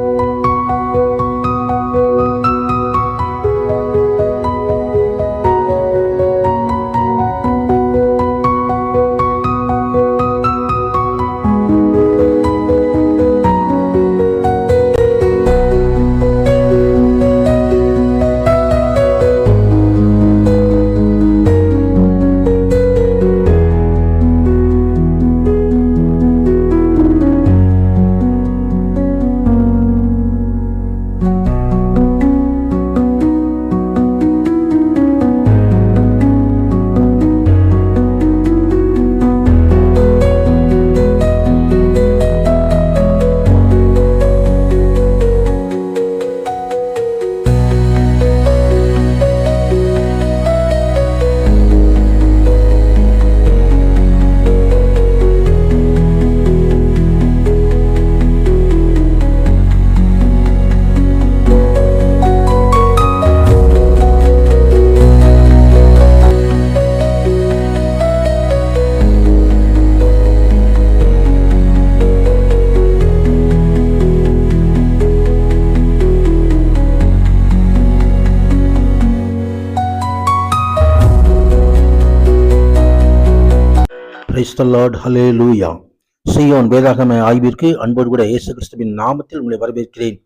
you the Lord ஹலே லூயா Zion வேதாகம ஆய்விற்கு அன்போடு கூட இயேசு கிறிஸ்துவின் நாமத்தில் உங்களை வரவேற்கிறேன்.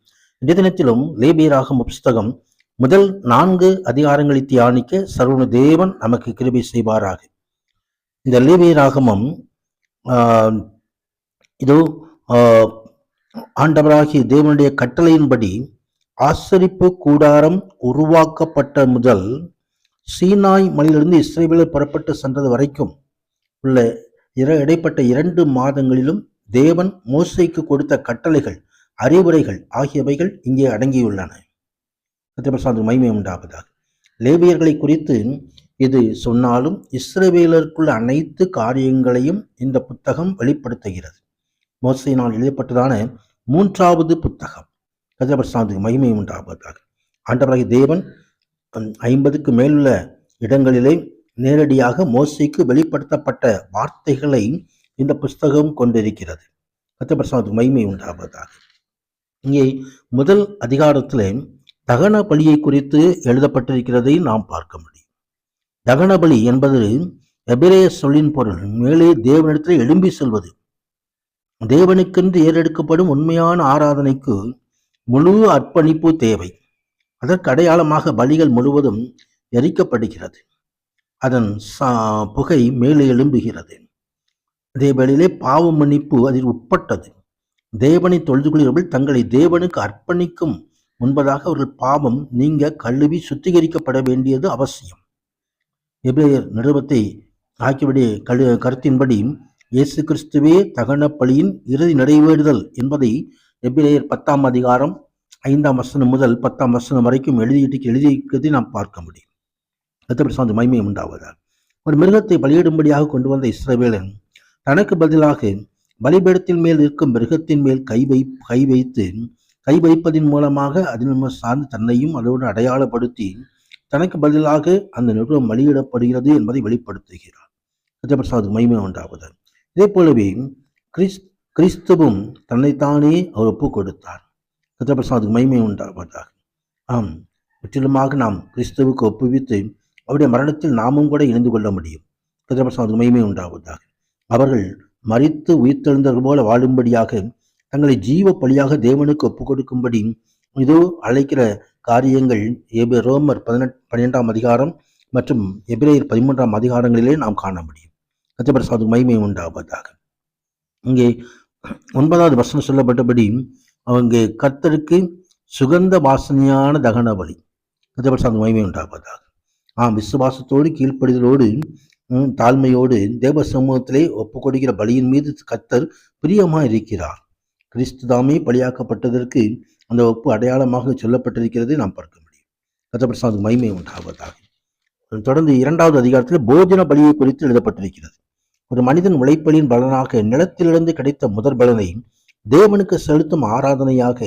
இந்த தினத்திலும் லேபியராகும் புஸ்தகம் முதல் நான்கு அதிகாரங்களை தியானிக்க சர்வன தேவன் நமக்கு கிருபை செய்வாராக. இந்த லேபியராகமம் இது இதோ ஆஹ், ஆண்டவராகிய தேவனுடைய கட்டளையின்படி ஆசரிப்பு கூடாரம் உருவாக்கப்பட்ட முதல் சீனாய் மலையிலிருந்து இஸ்ரேவேலர் புறப்பட்டு சென்றது வரைக்கும் உள்ள இர இடைப்பட்ட இரண்டு மாதங்களிலும் தேவன் மோசைக்கு கொடுத்த கட்டளைகள் அறிவுரைகள் ஆகியவைகள் இங்கே அடங்கியுள்ளன. சத்தியபிரசாந்த் மகிமை உண்டாவதாக. லேபியர்களை குறித்து இது சொன்னாலும் இஸ்ரவேலருக்குள்ள அனைத்து காரியங்களையும் இந்த புத்தகம் வெளிப்படுத்துகிறது. மோசையினால் எழுதப்பட்டதான மூன்றாவது புத்தகம். கதிரபிரசாந்த் மகிமை உண்டாவதாக. ஆண்டவராகி தேவன் ஐம்பதுக்கு மேலுள்ள இடங்களிலே நேரடியாக மோசைக்கு வெளிப்படுத்தப்பட்ட வார்த்தைகளை இந்த புஸ்தகம் கொண்டிருக்கிறது. கத்தபிரசாத் மகிமை உண்டாவதாக. இங்கே முதல் அதிகாரத்தில் தகன பலியை குறித்து எழுதப்பட்டிருக்கிறதை நாம் பார்க்க முடியும். தகன பலி என்பது எபிரேய சொல்லின் பொருள் மேலே தேவனிடத்தில் எழும்பி செல்வது. தேவனுக்கென்று ஏறெடுக்கப்படும் உண்மையான ஆராதனைக்கு முழு அர்ப்பணிப்பு தேவை. அதற்கு அடையாளமாக பலிகள் முழுவதும் எரிக்கப்படுகிறது. அதன் சா- புகை மேலே எழும்புகிறது. அதே வேளையிலே பாவ மன்னிப்பு அதில் உட்பட்டது. தேவனை தொழுது கொள்கிறவர்கள் தங்களை தேவனுக்கு அர்ப்பணிக்கும். முன்பதாக அவர்கள் பாவம் நீங்க கழுவி சுத்திகரிக்கப்பட வேண்டியது அவசியம். எபிரேயர் நிறுவத்தை ஆக்கிவிடைய கழு கருத்தின்படி இயேசு கிறிஸ்துவே தகன பலியின் இறுதி நிறைவேறுதல் என்பதை எபிரேயர் பத்தாம் அதிகாரம் ஐந்தாம் வசனம் முதல் பத்தாம் வசனம் வரைக்கும் எழுதிட்டு எழுதியிருக்கிறதை நாம் பார்க்க முடியும். கத்தபிரசாந்த் மகிமை உண்டாவதால் ஒரு மிருகத்தை பலியிடும்படியாக கொண்டு வந்த இஸ்ரவேலன் தனக்கு பதிலாக பலிபீடத்தின் மேல் இருக்கும் மிருகத்தின் மேல் கை வை கை வைத்து கை வைப்பதின் மூலமாக அதில் சார்ந்து தன்னையும் அதோடு அடையாளப்படுத்தி தனக்கு பதிலாக அந்த நிறுவனம் பலியிடப்படுகிறது என்பதை வெளிப்படுத்துகிறார். கத்தபிரசாந்த் மகிமை உண்டாவது இதே போலவே கிறிஸ் கிறிஸ்துவும் தன்னைத்தானே அவர் ஒப்பு கொடுத்தார் கத்தபிரசாந்த் மகிமை உண்டாவதாக. ஆம் முற்றிலுமாக நாம் கிறிஸ்துவுக்கு ஒப்புவித்து அவருடைய மரணத்தில் நாமும் கூட இணைந்து கொள்ள முடியும். கதிரபிரசாந்த் மகிமை உண்டாவதாக. அவர்கள் மறித்து உயிர்த்தெழுந்தவர்கள் போல வாழும்படியாக தங்களை ஜீவ பலியாக தேவனுக்கு ஒப்புக் கொடுக்கும்படி இதோ அழைக்கிற காரியங்கள் எபி ரோமர் பதினெட் பன்னிரெண்டாம் அதிகாரம் மற்றும் எபிரேயர் பதிமூன்றாம் அதிகாரங்களிலே நாம் காண முடியும். கத்திரபிரசாத் மகிமை உண்டாவதாக. இங்கே ஒன்பதாவது வசனம் சொல்லப்பட்டபடி அவங்க கர்த்தருக்கு சுகந்த வாசனையான தகன பலி கத்திரபிரசாத் மகிமை உண்டாவதாக. ஆம் விசுவாசத்தோடு கீழ்ப்படிதலோடு தாழ்மையோடு தேவ சமூகத்திலே ஒப்பு கொடுக்கிற பலியின் மீது கத்தர் பிரியமாக இருக்கிறார் கிறிஸ்து தாமே பலியாக்கப்பட்டதற்கு அந்த ஒப்பு அடையாளமாக சொல்லப்பட்டிருக்கிறதை. நாம் பார்க்க முடியும். கத்தபிரசாத் மைமை உண்டாவதாக. தொடர்ந்து இரண்டாவது அதிகாரத்தில் போஜன பலியை குறித்து எழுதப்பட்டிருக்கிறது. ஒரு மனிதன் உழைப்பலின் பலனாக நிலத்திலிருந்து கிடைத்த முதற் பலனை தேவனுக்கு செலுத்தும் ஆராதனையாக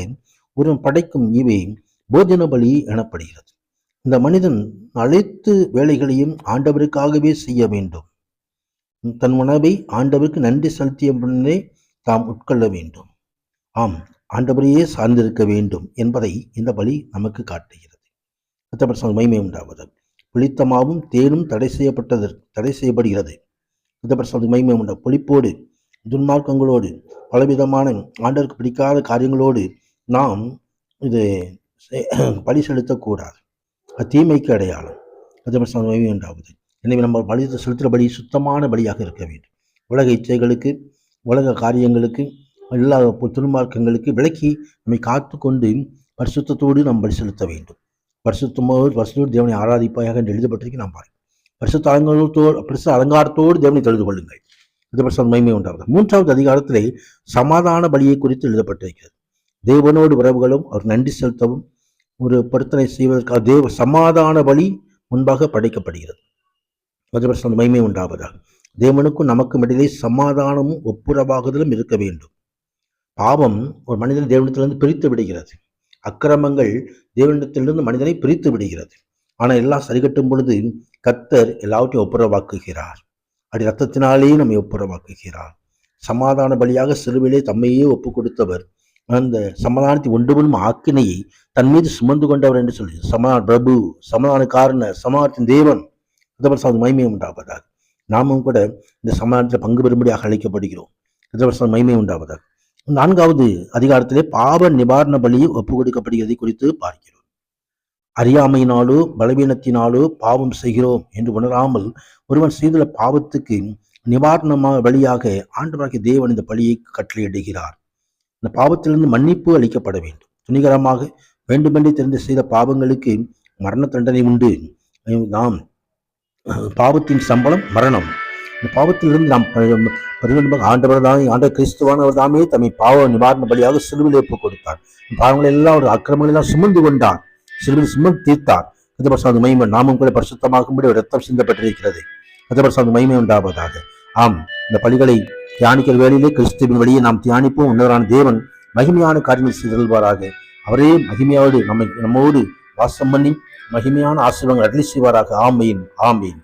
ஒரு படைக்கும் இவை போஜன பலி எனப்படுகிறது. இந்த மனிதன் அனைத்து வேலைகளையும் ஆண்டவருக்காகவே செய்ய வேண்டும். தன் உணவை ஆண்டவருக்கு நன்றி செலுத்திய முன்னே தாம் உட்கொள்ள வேண்டும். ஆம் ஆண்டவரையே சார்ந்திருக்க வேண்டும் என்பதை இந்த பலி நமக்கு காட்டுகிறது. கத்தப்பட்ட மைமை உண்டாவது புளித்தமாவும் தேனும் தடை செய்யப்பட்டது தடை செய்யப்படுகிறது. கத்தப்பட்ட மைமை உண்டா? புளிப்போடு துன்மார்க்கங்களோடு பலவிதமான ஆண்டவருக்கு பிடிக்காத காரியங்களோடு நாம் இது பலி செலுத்தக்கூடாது. அது தீமைக்கு அடையாளம். அது மகிமை உண்டாவது எனவே நம்ம பலி செலுத்துகிற பலி சுத்தமான பலியாக இருக்க வேண்டும். உலக இச்சைகளுக்கு உலக காரியங்களுக்கு எல்லா துன்மார்க்கங்களுக்கு விலக்கி நம்மை காத்து கொண்டு பரிசுத்தத்தோடு நாம் பலி செலுத்த வேண்டும். பரிசுத்தமோடு பரிசுத்தோடு தேவனை ஆராதிப்பாயாக என்று எழுதப்பட்டிருக்கு நாம் பாருங்கள். பரிசுத்த அலங்காரத்தோடு பரிசு அலங்காரத்தோடு தேவனை தொழுது கொள்ளுங்கள். இது பரிசுத்த மகிமை உண்டாவது மூன்றாவது அதிகாரத்திலே சமாதான பலியை குறித்து எழுதப்பட்டிருக்கிறது. தேவனோடு உறவுகளும் அவர் நன்றி செலுத்தவும் ஒரு பொருத்தனை செய்வதற்காக தேவ சமாதான வழி முன்பாக படைக்கப்படுகிறது. அது மைமை உண்டாவதாக. தேவனுக்கும் நமக்கும் இடையிலே சமாதானமும் ஒப்புரவாகுதலும் இருக்க வேண்டும். பாவம் ஒரு மனிதனை தேவனிடத்திலிருந்து பிரித்து விடுகிறது. அக்கிரமங்கள் தேவனிடத்திலிருந்து மனிதனை பிரித்து விடுகிறது. ஆனால் எல்லாம் சரிகட்டும் பொழுது கத்தர் எல்லாவற்றையும் ஒப்புரவாக்குகிறார். அப்படி ரத்தத்தினாலேயே நம்மை ஒப்புரவாக்குகிறார். சமாதான பலியாக சிறுவிலே தம்மையே ஒப்பு கொடுத்தவர் அந்த சமாதானத்தை ஒன்று பண்ணும் ஆக்கினையை தன் மீது சுமந்து கொண்டவர் என்று சொல்லி சமாதான பிரபு சமாதான காரணர் சமாதானத்தின் தேவன். அது மகிமை உண்டாவதாக. நாமும் கூட இந்த சமாதானத்தில் பங்கு பெறும்படியாக அழைக்கப்படுகிறோம். கிருஷ்ண மகிமை உண்டாவதாக. நான்காவது அதிகாரத்திலே பாவ நிவாரண பலி ஒப்பு கொடுக்கப்படுகிறதை குறித்து பார்க்கிறோம். அறியாமையினாலோ பலவீனத்தினாலோ பாவம் செய்கிறோம் என்று உணராமல் ஒருவன் செய்துள்ள பாவத்துக்கு நிவாரணமாக வழியாக ஆண்டவராகிய தேவன் இந்த பலியை கட்டளையிடுகிறார். இந்த பாவத்திலிருந்து மன்னிப்பு அளிக்கப்பட வேண்டும். துணிகரமாக வேண்டுமென்றே தெரிந்து செய்த பாவங்களுக்கு மரண தண்டனை உண்டு. நாம் பாவத்தின் சம்பளம் மரணம். இந்த பாவத்திலிருந்து நாம் ப- ஆண்டவர் தான் ஆண்ட கிறிஸ்துவானவர் தாமே தம்மை பாவ நிவாரண பலியாக சிலுவையில் ஒப்பு கொடுத்தார். பாவங்களை எல்லாம் ஒரு அக்கிரமங்களை எல்லாம் சுமந்து கொண்டார். சிலுவையில் சுமந்து தீர்த்தார். கதபரசாந்த மகிமை நாமும் கூட பரிசுத்தமாகும்படி ஒரு ரத்தம் சிந்தப்பட்டிருக்கிறது. கதபரசாந்த மகிமை உண்டாவதாக. ஆம் இந்த பலிகளை தியானிக்கிற வேளையிலே கிறிஸ்துவின் வழியை நாம் தியானிப்போம். உன்னதரான தேவன் மகிமையான காரியங்கள் செய்தல்வாராக அவரே மகிமையோடு நம்மை நம்மோடு வாசம் பண்ணி மகிமையான ஆசீர்வாதங்கள் அட்லி செய்வாராக. ஆமையின் ஆமையின்